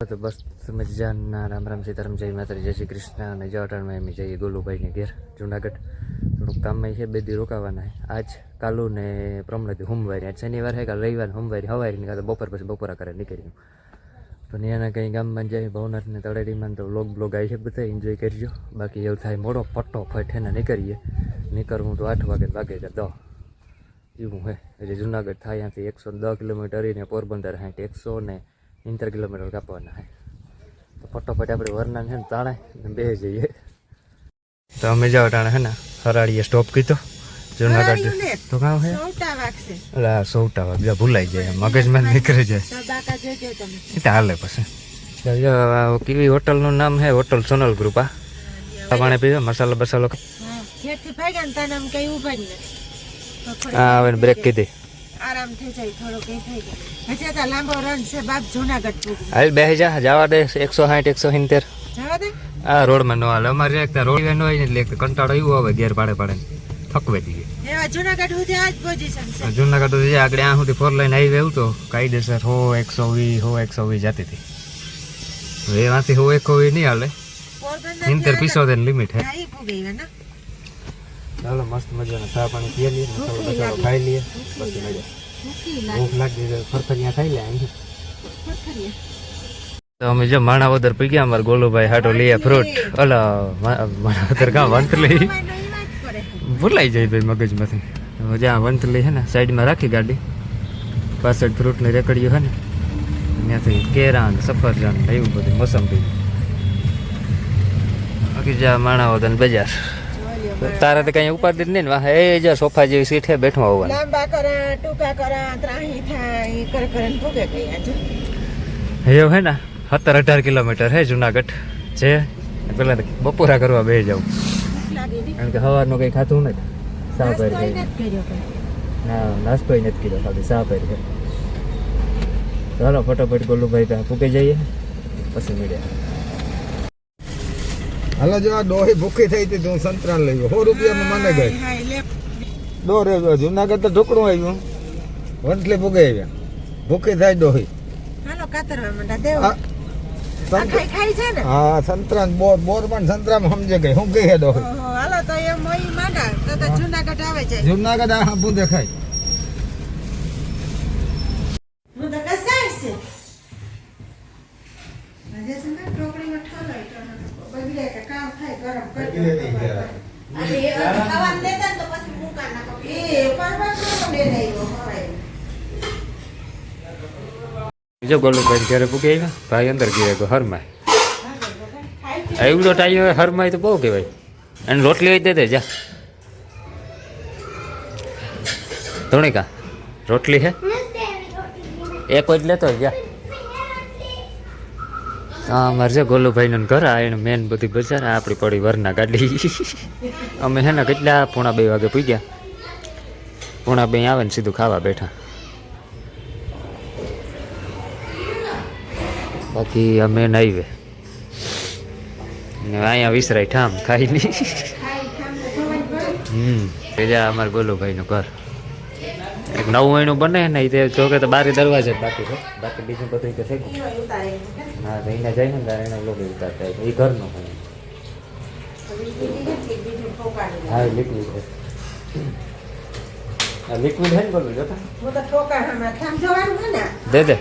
તો બસ મજાના રામ રામ સીતારામ, જય માતાજી જય શ્રી કૃષ્ણ. અને જય અટાણમાં એમ જઈએ ગોલુભાઈને ઘેર, જુનાગઢ. થોડુંક કામમાં છે, બે દી રોકાવાના આજ કાલુ ને પ્રમણથી સોમવારે, આજ શનિવાર હે કાલ રવિવાર, સોમવારે હવારી તો બપોર પછી બપોરા કરે નીકળ્યું. તો ત્યાંના કંઈ ગામમાં જાય, ભવનાથને તળેટીમાં તો બ્લોગ બ્લોગ આવી છે બધા એન્જોય કરજો. બાકી એવું થાય, મોડો પટ્ટો ફટ એને નીકળીએ. નીકળવું તો આઠ વાગે વાગે કે દો એવું હે. એટલે જુનાગઢ થાય ત્યાંથી એકસો દસ કિલોમીટર ને પોરબંદર સાઠ એકસો ને ઇન્ટર કિલોમીટર કાપવાના હે તો ફટોફટ આપણે વરના છે ને તાણે ને બે જઈએ તો અમે જાઓ તાણે હે ને હરાળીએ સ્ટોપ કીધો જુનાગઢ તો કામ હે એટલે સૌટા વાગ્યા ભૂલાઈ જાય મગજમાં નીકળી જાય એ તો હાલે પછી કેવી હોટલનું નામ હે હોટલ સોનલ ગ્રુપ આ પાણી પીવો મસાલો બસાલો હા ને તને આમ કઈ ઊભા જ ને તો થોડી આ હવે બ્રેક કીધી આરામ થઈ જાય થોડો કઈ થઈ જાય. હજી તો લાંબો રન છે બાપ જુનાગઢ પૂરી હાલ બે જા જવા દે એકસો સાઠ એકસો સિત્તેર. જવા દે? આ રોડમાં નો હાલે. અમારે એક રોડ ન હોય ને એટલે કંટાળો એવું આવે ઘેર પાડે પાડે. થકવે જઈએ એવા જુનાગઢ સુધી આ જ પોઝિશન છે. જુનાગઢ તો જે આગળ આ સુધી ફોર લાઈન હાઈવે એવું તો કાયદેસર હો એકસો વીસ હો એકસો વીસ જતી હતી. હવે એમાંથી હો એકસો વી નહીં હાલે. સિત્તેર પિસોતેર લિમિટ હે. એ ચાલો મસ્ત મજાના ચા પાણી પીએ લઈએ મસાલો બસાલો ખાઈ લઈએ પછી લાગે. ભૂખ લાગી ફરફરિયા ખાઈ લે અહીં તો અમે જો માણાવદર પી ગયા અમારે ગોલુભાઈ હાટો લઈએ ફ્રૂટ. અલા માણાવદર કાં વાત કરે. ભૂલાઈ જાય ભાઈ મગજમાંથી. જ્યાં જ્યાં વંતલી હે ને સાઈડમાં રાખી ગાડી. પાછળ ફ્રૂટની રેકડીઓ છે ને ત્યાંથી કેરા ને સફરજન એવું બધું મોસંબી. બાકી જ્યાં માણાવદર ને બજાર. તારે તો કઈ ઉપાધિ જ નહીં વાહ. એ જો સોફા જેવી સીટ હે બેઠવા હોવાનું લાંબા કરા ટૂંકા કરા ત્રાહી થાય કર કરન ભોગે ગઈ આજે. એવું હે ને? સત્તર અઢાર કિલોમીટર હે જુનાગઢ. છે પેલા બપોરા કરવા બે જાવ કારણ કે સવારનું કંઈ ખાતું નથી. સા પર નાસ્તો ય નથી કર્યો કાંઈ. ના નાસ્તો નથી કીધો ખાલી સા પર છે ચાલો ફટાફટ ગોલુભાઈ ત્યાં પૂકે જઈએ. પછી મળ્યા હાલો જો આ ડોહી ભૂખી થઈ હતી તો હું સંતરાલ લઈ ગયો સો રૂપિયામાં મને ગઈ. દો રે જુનાગઢ તો ઢોકળું આવ્યું. વંટલી ભૂગે આવ્યા ભૂખી થાય ડોહી. હા સંતરા બોર બોર પણ સંતરામ સમજે ગઈ. હું ગઈ ડોહી? હાલો તો એમ મોઈ માંડા તો તો જુનાગઢ આવે છે. જુનાગઢ આ દેખાય હું તો કસાય છે આજે છે ને ટોકરીમાં ઠાલાય તો બગડે કે કામ થાય ગરમ કરી બગડે નહીં જરા. અરે એ ખાવાનું દેતા ને તો પછી મૂકા નાખો એ પરવા કેવો લઈને આવ્યો હવાય બીજો ગોલુભાઈ ઘરે પૂકી આવ્યા. ભાઈ અંદર ગયા ગયો હરમાય એવડો ટાઈમ હરમાય તો બહુ કહેવાય. અને રોટલી હોય દે જા. ધોણીકા રોટલી હે? એક જ લેતો જા. હા, અમારે છે ગોલુભાઈનું ઘર, આ એનું મેન બધી બજાર આપણી પડી વરના ગાડી. અમે હે ને કેટલા, પોણા બે વાગે પૂગ્યા. પોણા બે આવે ને સીધું ખાવા બેઠા. બાકી અમે નાઈવે ને અહીંયા વિસરાય ઠામ ખાઈ નહીં. હમ બીજા અમારે ગોલુભાઈનું ઘર. એક નવું મહિનું બને ને એ જો કે તો બારે દરવાજે બાકી છે. બાકી બીજું બધું કે થઈ ગયું. હા તો અહીંયા જાય ને ત્યારે એના લોકો ઉતારતા. એ ઘરનું હોય. હા લિક્વિડ છે. લિક્વિડ છે ને બોલું જોતા? હું દે દે.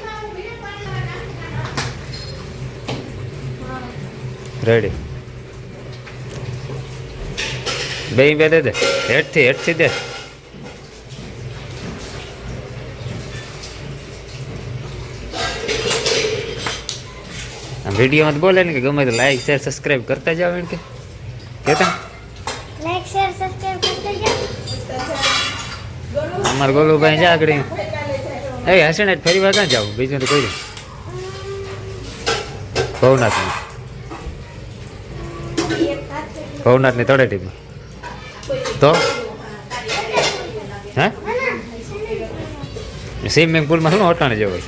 રેડી બે બે દે દે હેઠથી હેઠથી દે વિડીયોમાં તો બોલે ને કે ગમે તો લાઈક શેર સબસ્ક્રાઇબ કરતા જાવ એમ કે કેતા લાઈક શેર સબસ્ક્રાઇબ કરતા જાઓ અમાર ગોલુભાઈ જા આગળ એ હશે ને ફરી વાર ક્યાં જાવ બીજું તો કોઈ ભવનાથ ભવનાથની તળેટીમાં. તો? હે? સ્વિમિંગ પુલમાં શું અટાણે જવાય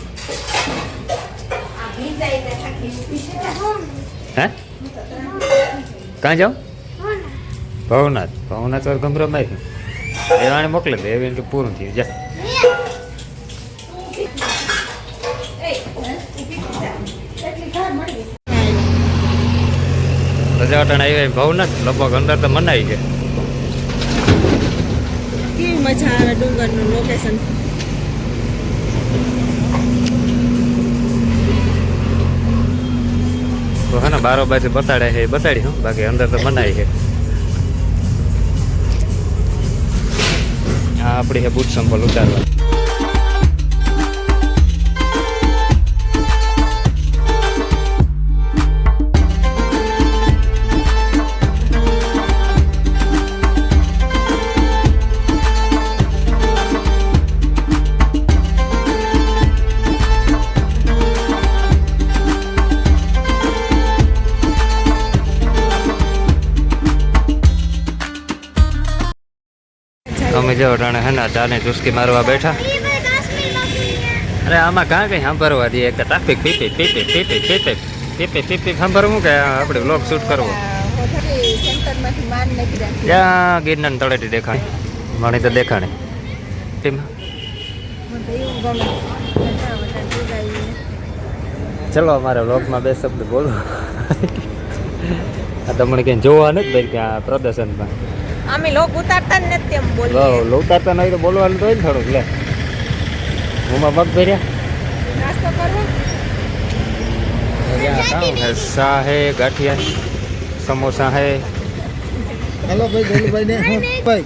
હે? ક્યાં જાવ ભવનાથ. ભવનાથ ગમરો મારી એવાને મોકલે દે એવી કે પૂરું થયું. જા. રજા અટાણે આવી ભાવ નથી. લગભગ અંદર તો મનાઈ છે કેવી મજા આવે ડુંગરનું લોકેશન તો હે ને બારો બાજુ બતાડે છે બતાડી હું. બાકી અંદર તો મનાઈ છે આ આપણી છે બુટ સંપલ ઉતારવા. જો અટાણે હે ને ચાને ચુસ્કી મારવા બેઠા અરે આમાં કાં કંઈ સાંભળવા દે કે ટ્રાફિક પીપી પીપી પીપી પીપી પીપી પીપી સાંભળવું કે આપણે વ્લોગ શૂટ કરવો ત્યાં ગિરનાર તળેટી દેખાણી માણી તો દેખાણી ચલો અમારા વ્લોગમાં બે શબ્દ બોલો આ તમને ક્યાંય જોવા નથી ભાઈ કે ત્યાં પ્રદર્શનમાં અમે લોક ઉતારતા જ નથી એમ બોલ ઉતારતા નહીં તો બોલવાનું તો થોડુંક લે. મોમાં પગ ભર્યા નાસ્તો કરવો? સમોસા હેલો ભાઈ ભાઈ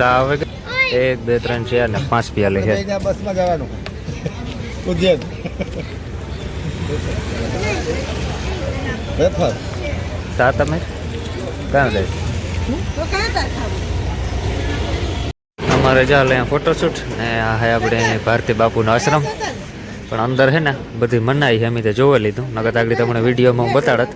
આ હવે એક બે ત્રણ છે અને પાંચ પ્યાલી છે. વેફર. તા તમે? કાં લે? તો કાં તાર ખાવું અમારે જા અહીંયા ફોટોશૂટ ને આ હે આપણે ભારતી બાપુનો આશ્રમ. પણ અંદર હે ને બધી મનાઈ છે અમે તે જોવા લીધું. નગર આગળ તમને વિડીયોમાં હું બતાડત.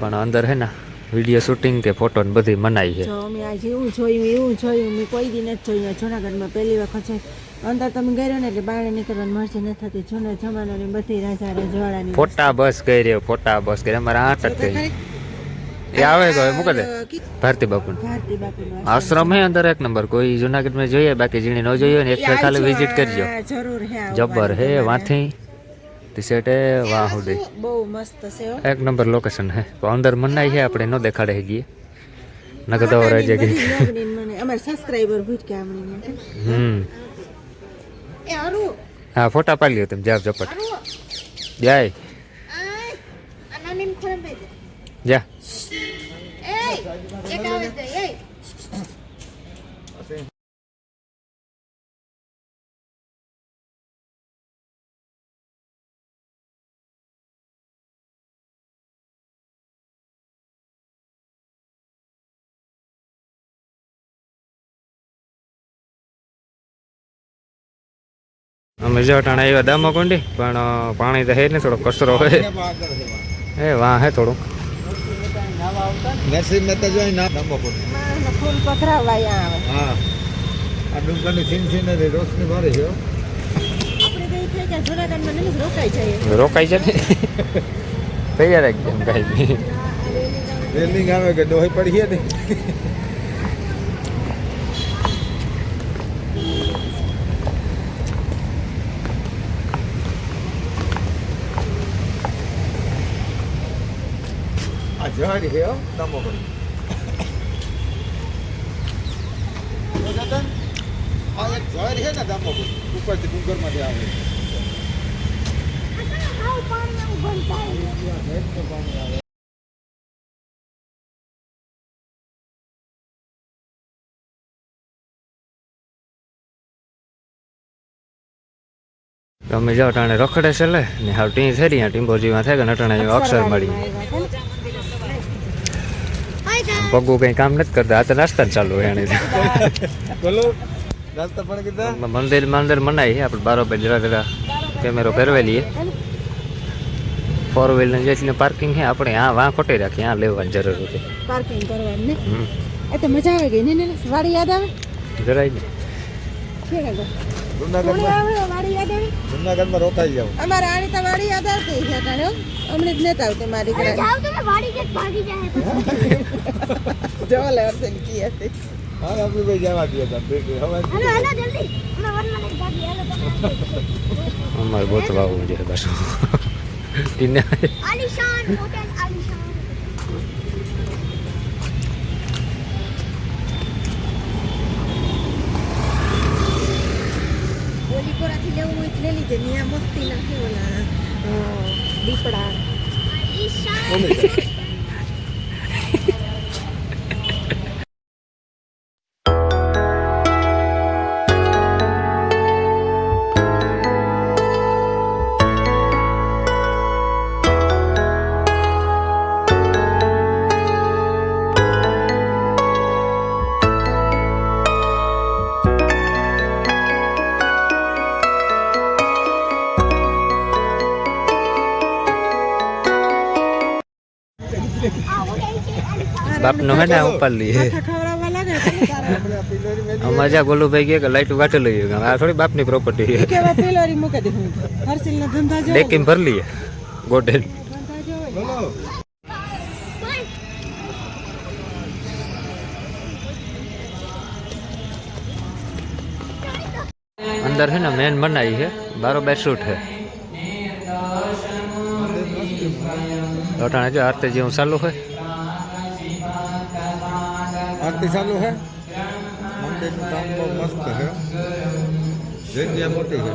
પણ અંદર હે ને વીડિયો શૂટિંગ કે ફોટો ને બધી મનાઈ છે. જો અમે આ એવું જોયું એવું જોયું. મેં કોઈ દી નથી જોયું. જુનાગઢમાં પહેલી વખત છે. અંદર તમે ગયો ને એટલે બહાર નીકળવાની મરજી નથી થતી જૂના જમાનાની બધી રાજા રજવાડાની ફોટા બસ કરી રહ્યો ફોટા બસ ગઈ અમારા આઠ જ થઈ એ આવે હવે મૂકી દે. ભારતી બાપુ ભારતી આશ્રમ હે અંદર એક નંબર. કોઈ જુનાગઢમાં જોઈએ બાકી જીણી ન જોઈએ ને એક ખાલી વિઝિટ કરજો. જરૂર હે જબ્બર હે વાથી ટી શર્ટ હે વાહ સુધી બહુ મસ્ત છે એક નંબર લોકેશન હે. તો અંદર મનાઈ છે આપણે ન દેખાડે ગઈએ નકર તો જગ્યા અમાર સબસ્ક્રાઇબર લોગડીને કે હમણાં હમ. હા ફોટા પાડ્યો તમે જાવ ઝપટ. જાય. જા. અમે જો ટાણા આવ્યા દામા કોંડી પણ પાણી તો હે ને થોડો કચરો હે. એ વાહ હે થોડું નરસિંહ મહેતા જોઈ ના નંબર માણસને ફૂલ પધરાવવા આવે. હા. આ ડુંગરની સીન સીનરી રોશની મારી છે રોકાઈ તૈયાર એકદમ કાંઈ રેલિંગ આવે કે ડોહી પડી ને? ઝાડ છે નમો કરી. આ એક ઝાડ છે ને દામો ઉપરથી ડુંગરમાંથી આવે. પાણી આવું બંધ થાય તો અમે જાઓ ટાણે રખડે છે લે ને હાવ ટી થઈ રહ્યા ટીમ્બોજીમાં થાય કે નટાણે અક્ષર મળી. પગું કંઈ કામ નથી કરતા. આ તો નાસ્તા ચાલુ એને બોલો. નાસ્તા પણ મંદિર મંદિર મનાય આપણે બારો બારોબાર જરા જરા કેમેરો ફેરવેલીએ ફોર વ્હીલર જેટલી પાર્કિંગ છે આપણે આ વાં ખોટી રાખીએ. આ લેવાની જરૂર હતી. પાર્કિંગ કરવાની ને? એ તો મજા આવે ગઈ ને ને? વાડી યાદ આવે? જરાય ને જુનાગઢમાં વાડી યાદ આવે? જુનાગઢમાં રોકાઈ જાવ અમારે આની તો વાડી યાદ આવતી અટાણે અમને જ નથી આવતી મારી ઘરે. જાવ તમે વાડી કે ભાગી જાય. જવા લે અર્થે કી હતી. હા આપણે ભાઈ જવા દઈએ હતા હવે હાલો હાલો જલ્દી. અમે વનમાં લઈ ભાગી હાલો તમે અમારે ગોતવા આવવું જોઈએ ટીને. આલિશાન હોટેલ આલિશાન. ઓલી લેવું હોય એટલે લીધે ત્યાં મસ્તી નાખી ઓલા દીપડા આલિશાન બાપનો હે ને ઉપર લઈએ માથા ખવડાવવા લાગે તો તારા આમાં જ્યાં ગોલુભાઈ કહે કે લાઈટ વાટે લઈએ આ થોડી બાપની પ્રોપર્ટી છે કેવા પેલોરી મૂકી દે હું હર્ષિલ ના ધંધા જો ડેકીમ ભરી લઈએ ગોટેલ ધંધા જો બોલો અંદર છે ને મેન બનાવી છે બારોબાર શૂટ છે અટાણે જો આરતી જેવું ચાલુ હોય આરતી ચાલુ છે મંદિરનું કામ બહુ મસ્ત છે જગ્યા મોટી છે